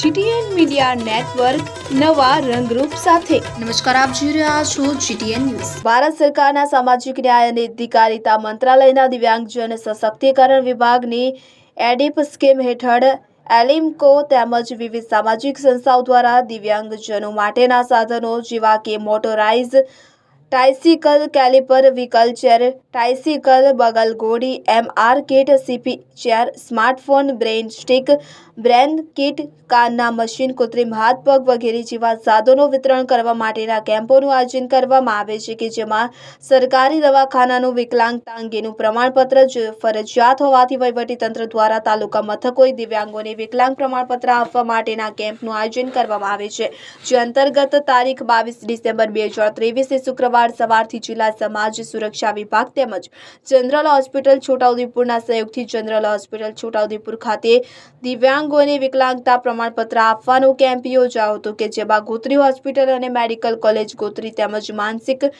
GTN media network નવા રંગરૂપ સાથે. નમસ્કાર આપ જોઈ રહ્યા છો જીટીએન ન્યૂઝ. ભારત સરકારના સામાજિક ન્યાય અને અધિકારિતા મંત્રાલયના દિવ્યાંગજન સશક્તિકરણ વિભાગની એડિપ સ્કીમ હેઠળ એલિમકો તેમજ વિવિધ સામાજિક સંસ્થાઓ દ્વારા દિવ્યાંગજનો માટેના સાધનો જેવા કે motorised tricycle caliper vehicle chair tricycle બગલ ઘોડી MR kit CP chair smartphone braille stick braille kit કાનના machine કૃત્રિમ હાથ પગ વગેરે જેવા સાધનો વિતરણ કરવા માટેના કેમ્પોનું આયોજન કરવામાં આવે છે કે જેમાં સરકારી દવાખાનાનું વિકલાંગતા અંગેનું પ્રમાણપત્ર ફરજિયાત હોવાથી વહીવટીતંત્ર દ્વારા તાલુકા મથકોએ દિવ્યાંગોને વિકલાંગ પ્રમાણપત્ર આપવા માટેના કેમ્પનું આયોજન કરવામાં આવે છે. જે અંતર્ગત તારીખ બાવીસ ડિસેમ્બર બે હજાર ત્રેવીસે શુક્રવાર સવારથી જિલ્લા સમાજ સુરક્ષા વિભાગ તેમજ જનરલ હોસ્પિટલ છોટાઉદેપુરના સહયોગથી જનરલ હોસ્પિટલ છોટાઉદેપુર ખાતે દિવ્યાંગોને વિકલાંગતા પ્રમાણપત્ર આપવાનો કેમ્પ યોજાયો હતો કે જેમાં ગોત્રી હોસ્પિટલ અને મેડિકલ કોલેજ ગોત્રી તેમજ માનસિક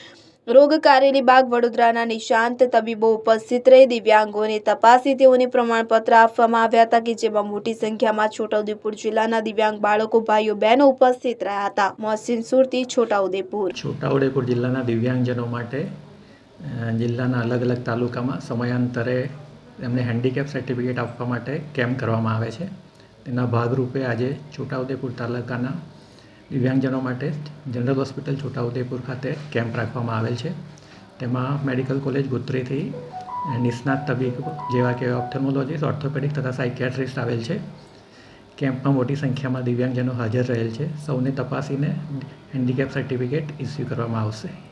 રોગ કારેલી બાગ વડોદરાના નિશાંત તબીબો ઉપસ્થિત રહી દિવ્યાંગોને તપાસી તેઓને પ્રમાણપત્ર આપવામાં આવ્યા હતા કે જેમાં મોટી સંખ્યામાં છોટાઉદેપુર જિલ્લાના દિવ્યાંગ બાળકો, ભાઈઓ, બહેનો ઉપસ્થિત રહ્યા હતા. મોહસિન સુરતી, છોટાઉદેપુર. છોટાઉદેપુર જિલ્લાના દિવ્યાંગજનો માટે જિલ્લાના અલગ અલગ તાલુકામાં સમયાંતરે એમને હેન્ડીકેપ સર્ટિફિકેટ આપવા માટે કેમ્પ કરવામાં આવે છે. તેના ભાગરૂપે આજે છોટાઉદેપુર તાલુકાના દિવ્યાંગજનો માટે જનરલ હોસ્પિટલ છોટાઉદેપુર ખાતે કેમ્પ રાખવામાં આવેલ છે. તેમાં મેડિકલ કોલેજ ગોત્રીથી નિષ્ણાત તબીબ જેવા કે ઓપ્થેમોલોજીસ્ટ ઓર્થોપેડિક તથા સાયકિયાટ્રિસ્ટ આવેલ છે. કેમ્પમાં મોટી સંખ્યામાં દિવ્યાંગજનો હાજર રહેલ છે. સૌને તપાસીને હેન્ડીકેપ સર્ટિફિકેટ ઇસ્યુ કરવામાં આવશે.